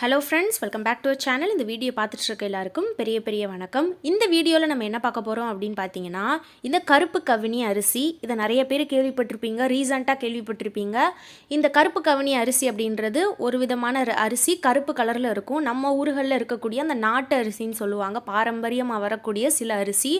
Hello friends welcome back to channel இந்த video பார்த்துட்டு இருக்க எல்லாருக்கும் பெரிய பெரிய வணக்கம். இந்த வீடியோவில் நம்ம என்ன பார்க்க போகிறோம் அப்படின்னு பார்த்தீங்கன்னா இந்த கருப்பு கவினி அரிசி இதை நிறைய பேர் கேள்விப்பட்டிருப்பீங்க ரீசண்டாக கேள்விப்பட்டிருப்பீங்க. இந்த கருப்பு கவினி அரிசி அப்படின்றது ஒரு விதமான அரிசி கருப்பு கலரில் இருக்கும். நம்ம ஊர்களில் இருக்கக்கூடிய அந்த நாட்டு அரிசின்னு சொல்லுவாங்க. பாரம்பரியமாக வரக்கூடிய சில அரிசி.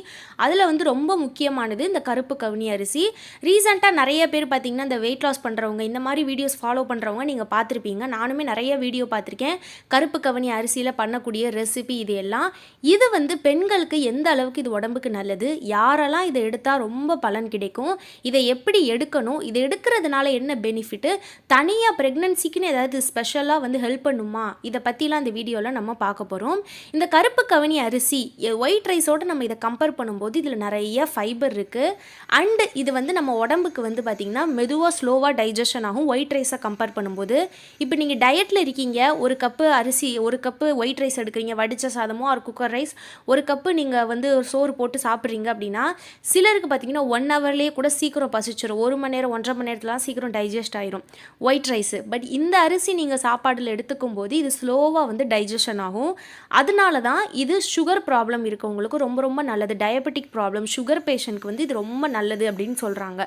அதில் வந்து ரொம்ப முக்கியமானது இந்த கருப்பு கவினி அரிசி. ரீசண்டாக நிறைய பேர் பார்த்தீங்கன்னா இந்த வெயிட் லாஸ் பண்ணுறவங்க இந்த மாதிரி வீடியோஸ் ஃபாலோ பண்ணுறவங்க நீங்கள் பார்த்துருப்பீங்க. நானுமே நிறைய வீடியோ பார்த்துருக்கேன். கருப்பு கவனி அரிசியில் பண்ணக்கூடிய ரெசிபி இது எல்லாம் இது வந்து பெண்களுக்கு எந்த அளவுக்கு இது உடம்புக்கு நல்லது? யாரெல்லாம் இதை எடுத்தால் ரொம்ப பலன் கிடைக்கும்? இதை எப்படி எடுக்கணும்? இதை எடுக்கிறதுனால என்ன பெனிஃபிட்டு தனியாக ப்ரெக்னன்சிக்குன்னு ஏதாவது ஸ்பெஷலாக வந்து ஹெல்ப் பண்ணுமா? இதை பற்றிலாம் இந்த வீடியோவில் நம்ம பார்க்க போகிறோம் இந்த கருப்பு கவனி அரிசி ஒயிட் ரைஸோடு நம்ம இதை கம்பேர் பண்ணும்போது இதில் நிறைய ஃபைபர் இருக்குது அண்டு இது வந்து நம்ம உடம்புக்கு வந்து பார்த்திங்கன்னா மெதுவாக ஸ்லோவாக டைஜஷன் ஆகும். ஒயிட் ரைஸை கம்பேர் பண்ணும்போது. இப்போ நீங்கள் டயட்டில் இருக்கீங்க. ஒரு கப் கப்பு அரிசி ஒரு கப்பு ஒயிட் ரைஸ் எடுக்கிறீங்க வடித்த சாதமோ ஒரு குக்கர் ரைஸ் ஒரு கப்பு நீங்கள் வந்து ஒரு சோறு போட்டு சாப்பிட்றீங்க அப்படின்னா சிலருக்கு பார்த்தீங்கன்னா ஒன் ஹவர்லேயே கூட சீக்கிரம் பசிச்சிடும் ஒரு மணி நேரம் ஒன்றரை மணி நேரத்துலாம் சீக்கிரம் டைஜஸ்ட் ஆயிரும் ஒயிட் ரைஸு பட் இந்த அரிசி நீங்கள் சாப்பாடில் எடுத்துக்கும் போது இது ஸ்லோவாக வந்து டைஜஷன் ஆகும். அதனால தான் இது சுகர் ப்ராப்ளம் இருக்கவங்களுக்கு ரொம்ப ரொம்ப நல்லது. டயபெட்டிக் ப்ராப்ளம் சுகர் பேஷண்ட்க்கு வந்து இது ரொம்ப நல்லது அப்படின்னு சொல்கிறாங்க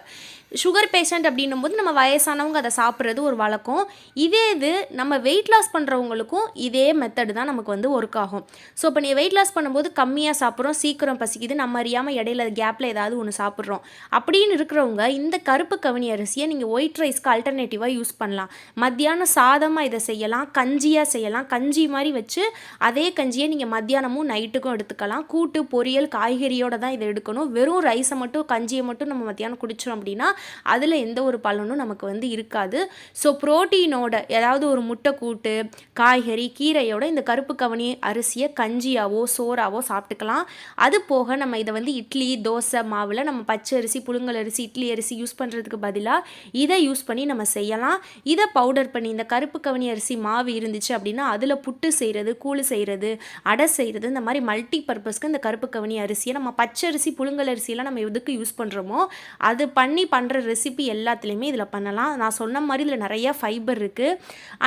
சுகர் பேஷண்ட் அப்படின்னும் போது நம்ம வயசானவங்க அதை சாப்பிட்றது ஒரு வழக்கம். இதே இது நம்ம வெயிட் லாஸ் இருக்கிறவங்களுக்கும் இதே மெத்தடு தான் நமக்கு வந்து ஒர்க் ஆகும். ஸோ இப்போ நீ வெயிட் லாஸ் பண்ணும்போது கம்மியாக சாப்பிட்றோம் சீக்கிரம் பசிக்குது நம்ம அறியாமல் இடையில கேப்பில் ஏதாவது ஒன்று சாப்பிட்றோம். அப்படின்னு இருக்கிறவங்க இந்த கருப்பு கவனி அரிசியை நீங்கள் ஒயிட் ரைஸ்க்கு அல்டர்னேட்டிவாக யூஸ் பண்ணலாம். மத்தியானம் சாதமாக இதை செய்யலாம் கஞ்சியாக செய்யலாம். கஞ்சி மாதிரி வச்சு அதே கஞ்சியை நீங்கள் மத்தியானமும் நைட்டுக்கும் எடுத்துக்கலாம். கூட்டு பொரியல் காய்கறியோட தான் இதை எடுக்கணும். வெறும் ரைஸை மட்டும் கஞ்சியை மட்டும் நம்ம மத்தியானம் குடித்தோம் அப்படின்னா அதில் எந்த ஒரு பலனும் நமக்கு வந்து இருக்காது. ஸோ ப்ரோட்டீனோட ஏதாவது ஒரு முட்டை கூட்டு கா காய்கறி கீரையோட இந்த கருப்பு கவனி அரிசியை கஞ்சியாவோ சோறாவோ சாப்பிட்டுக்கலாம். அது போக நம்ம இதை வந்து இட்லி தோசை மாவில் நம்ம பச்சை அரிசி புழுங்கல் அரிசி இட்லி அரிசி யூஸ் பண்ணுறதுக்கு பதிலாக இதை யூஸ் பண்ணி நம்ம செய்யலாம். இதை பவுடர் பண்ணி இந்த கருப்பு கவனி அரிசி மாவு இருந்துச்சு அப்படின்னா அதில் புட்டு செய்கிறது கூழ் செய்கிறது அடை செய்கிறது இந்த மாதிரி மல்டி பர்பஸ்க்கு இந்த கருப்பு கவனி அரிசியை நம்ம பச்சை அரிசி புழுங்கல் அரிசியெல்லாம் நம்ம எதுக்கு யூஸ் பண்ணுறோமோ அது பண்ணி பண்ணுற ரெசிபி எல்லாத்துலேயுமே இதில் பண்ணலாம். நான் சொன்ன மாதிரி இதில் நிறைய ஃபைபர் இருக்குது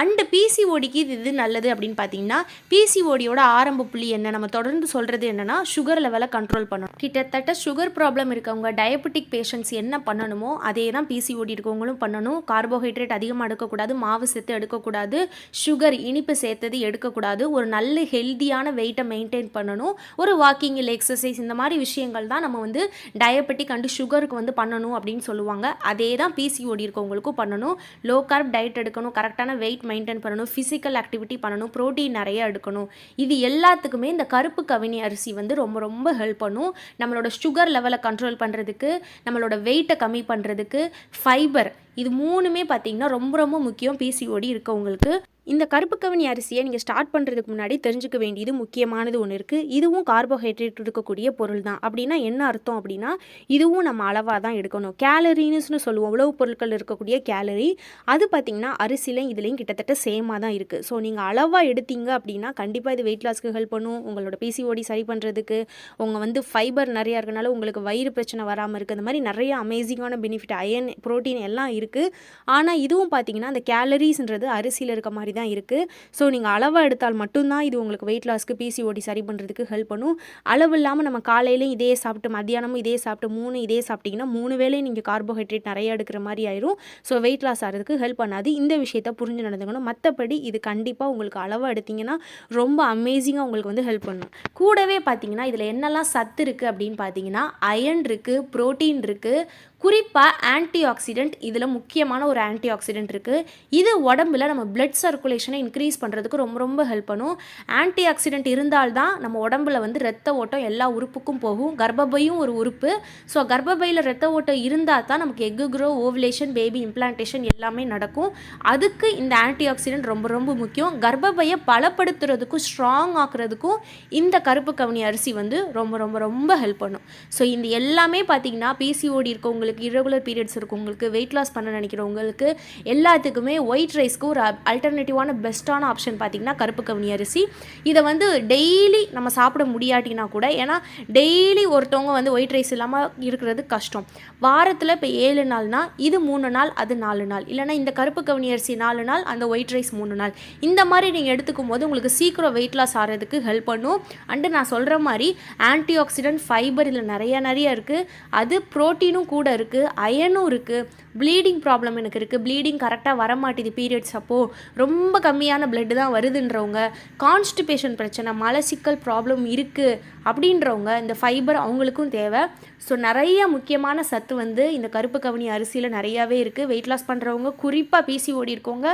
அண்டு பிசிஓடிக்கு இது நல்லது அப்படின்னு பார்த்தீங்கன்னா பிசிஓடியோட ஆரம்ப புள்ளி என்ன? நம்ம தொடர்ந்து சொல்கிறது என்னன்னா சுகர் லெவலை கண்ட்ரோல் பண்ணணும். கிட்டத்தட்ட சுகர் ப்ராப்ளம் இருக்கவங்க டயபெட்டிக் பேஷண்ட்ஸ் என்ன பண்ணணுமோ அதே தான் பிசிஓடி இருக்கவங்களும் பண்ணணும். கார்போஹைட்ரேட் அதிகமாக எடுக்கக்கூடாது மாவு சேர்த்து எடுக்கக்கூடாது சுகர் இனிப்பு சேர்த்தது எடுக்கக்கூடாது. ஒரு நல்ல ஹெல்த்தியான வெயிட்டை மெயின்டைன் பண்ணணும். ஒரு வாக்கிங் இல்லை எக்ஸசைஸ் இந்த மாதிரி விஷயங்கள் தான் நம்ம வந்து டயபெட்டிக் அண்டு சுகருக்கு வந்து பண்ணணும் அப்படின்னு சொல்லுவாங்க. அதே தான் பிசிஓடி இருக்கவங்களுக்கும் பண்ணணும். லோ கார்ப் டயட் எடுக்கணும் கரெக்டான வெயிட் மெயின்டைன் பண்ணணும். ஃபிசிக்கல் ஆக்டிவிட்டி பண்ணணும் ப்ரோட்டீன் நிறைய எடுக்கணும். இது எல்லாத்துக்குமே இந்த கருப்பு கவினி அரிசி வந்து ரொம்ப ரொம்ப ஹெல்ப் பண்ணும். நம்மளோட சுகர் லெவலை கண்ட்ரோல் பண்ணுறதுக்கு நம்மளோட வெயிட்டை கம்மி பண்ணுறதுக்கு ஃபைபர் இது மூணுமே பார்த்தீங்கன்னா ரொம்ப ரொம்ப முக்கியம். பிசிஓடி இருக்கவங்களுக்கு. இந்த கருப்பு கவனி அரிசியை நீங்கள் ஸ்டார்ட் பண்ணுறதுக்கு முன்னாடி தெரிஞ்சுக்க வேண்டியது முக்கியமானது ஒன்று இருக்குது இதுவும் கார்போஹைட்ரேட் இருக்கக்கூடிய பொருள் தான் அப்படின்னா என்ன அர்த்தம் அப்படின்னா இதுவும் நம்ம அளவாக தான் எடுக்கணும் கேலரிஸ்னு சொல்லுவோம். உணவுப் பொருட்கள் இருக்கக்கூடிய கேலரி அது பார்த்திங்கன்னா அரிசிலையும் இதுலேயும் கிட்டத்தட்ட சேமாக தான் இருக்குது ஸோ நீங்கள் அளவாக எடுத்தீங்க அப்படின்னா கண்டிப்பாக இது வெயிட் லாஸ்க்கு ஹெல்ப் பண்ணும். உங்களோட பிசிஓடி சரி பண்ணுறதுக்கு உங்கள் வந்து ஃபைபர் நிறையா இருக்கனால உங்களுக்கு வயிறு பிரச்சனை வராமல் இருக்குது அந்த மாதிரி நிறைய அமேசிங்கான பெனிஃபிட் அயன் புரோட்டீன் எல்லாம் இருக்குது ஆனால் இதுவும் பார்த்தீங்கன்னா அந்த கேலரிஸ்ன்றது அரிசியில் இருக்க மாதிரி தான் இருக்குது ஸோ நீங்கள் அளவாக எடுத்தால் மட்டும்தான் இது உங்களுக்கு வெயிட் லாஸ்க்கு பிசிஓடி சரி பண்ணுறதுக்கு ஹெல்ப் பண்ணும். அளவு இல்லாமல் நம்ம காலையிலையும் இதே சாப்பிட்டு மத்தியானமும் இதே சாப்பிட்டு மூணு இதே சாப்பிட்டீங்கன்னா மூணு வேளையும் நீங்கள் கார்போஹைட்ரேட் நிறைய எடுக்கிற மாதிரி ஆயிரும். ஸோ வெயிட் லாஸ் ஆகிறதுக்கு ஹெல்ப் பண்ணாது. இந்த விஷயத்தை புரிஞ்சு நடந்துக்கணும். மற்றபடி இது கண்டிப்பாக உங்களுக்கு அளவாக எடுத்தீங்கன்னா ரொம்ப அமேசிங்காக உங்களுக்கு வந்து ஹெல்ப் பண்ணும். கூடவே பார்த்தீங்கன்னா இதில் என்னெல்லாம் சத்து இருக்குது அப்படின்னு பார்த்தீங்கன்னா அயன் இருக்குது ப்ரோட்டீன் இருக்குது குறிப்பாக ஆன்டி ஆக்சிடென்ட் இதில் முக்கியமான ஒரு ஆன்டி ஆக்சிடென்ட் இருக்குது இது உடம்புல நம்ம பிளட் சர்க்குலேஷனை இன்க்ரீஸ் பண்ணுறதுக்கு ரொம்ப ரொம்ப ஹெல்ப் பண்ணும். ஆன்டி ஆக்சிடென்ட் இருந்தால்தான் நம்ம உடம்புல வந்து ரத்த ஓட்டம் எல்லா உறுப்புக்கும் போகும். கர்ப்பப்பையும் ஒரு உறுப்பு. ஸோ கர்ப்பப்பையில் ரத்த ஓட்டம் இருந்தால் தான் நமக்கு egg grow ovulation baby implantation எல்லாமே நடக்கும். அதுக்கு இந்த ஆன்டி ஆக்சிடென்ட் ரொம்ப ரொம்ப முக்கியம். கர்ப்பப்பையை பலப்படுத்துறதுக்கும் ஸ்ட்ராங் ஆக்குறதுக்கும் இந்த கருப்பு கவனி அரிசி வந்து ரொம்ப ரொம்ப ரொம்ப ஹெல்ப் பண்ணும். ஸோ இந்த எல்லாமே பார்த்தீங்கன்னா பிசிஓடி இருக்கவங்களுக்கு உங்களுக்கு இரகுலர் பீரியட்ஸ் உங்களுக்கு வெயிட் லாஸ் பண்ண நினைக்கிறவங்களுக்கு எல்லாத்துக்குமே ஒயிட் ரைஸ்க்கு ஒரு அல்டர்னேட்டிவான பெஸ்ட்டான ஆப்ஷன் பார்த்திங்கன்னா கருப்பு கவுனி அரிசி. இதை வந்து டெய்லி நம்ம சாப்பிட முடியாட்டினா கூட ஏன்னா டெய்லி ஒருத்தவங்க வந்து ஒயிட் ரைஸ் இல்லாமல் இருக்கிறது கஷ்டம். வாரத்தில் இப்போ ஏழு நாள்னா இது மூணு நாள் அது நாலு நாள். இல்லைனா இந்த கருப்பு கவுனி அரிசி நாலு நாள் அந்த ஒயிட் ரைஸ் மூணு நாள். இந்த மாதிரி நீங்கள் எடுத்துக்கும் போது உங்களுக்கு சீக்கிரம் வெயிட் லாஸ் ஆகிறதுக்கு ஹெல்ப் பண்ணும். அண்டு நான் சொல்கிற மாதிரி ஆன்டி ஆக்சிடென்ட் ஃபைபர் இதில் நிறைய நிறைய இருக்குது அது ப்ரோட்டீனும் கூட இருக்குது அயனும் இருக்குது ப்ளீடிங் ப்ராப்ளம் எனக்கு இருக்குது ப்ளீடிங் கரெக்டாக வர மாட்டேது பீரியட்ஸ் அப்போது ரொம்ப கம்மியான பிளட்டு தான் வருதுன்றவங்க கான்ஸ்டிபேஷன் பிரச்சனை மலசிக்கல் ப்ராப்ளம் இருக்குது அப்படின்றவங்க இந்த ஃபைபர் அவங்களுக்கும் தேவை. ஸோ நிறைய முக்கியமான சத்து வந்து இந்த கருப்பு கவனி அரிசியில் நிறையாவே இருக்குது வெயிட் லாஸ் பண்ணுறவங்க குறிப்பாக பிசி ஓடி இருக்கவங்க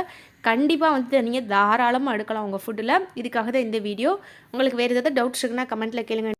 கண்டிப்பாக வந்து நீங்கள் தாராளமாக எடுக்கலாம் உங்கள் ஃபுட்டில் இதுக்காக தான் இந்த வீடியோ உங்களுக்கு வேறு ஏதாவது டவுட்ஸ் இருக்குன்னா கமெண்ட்டில் கேளுங்க.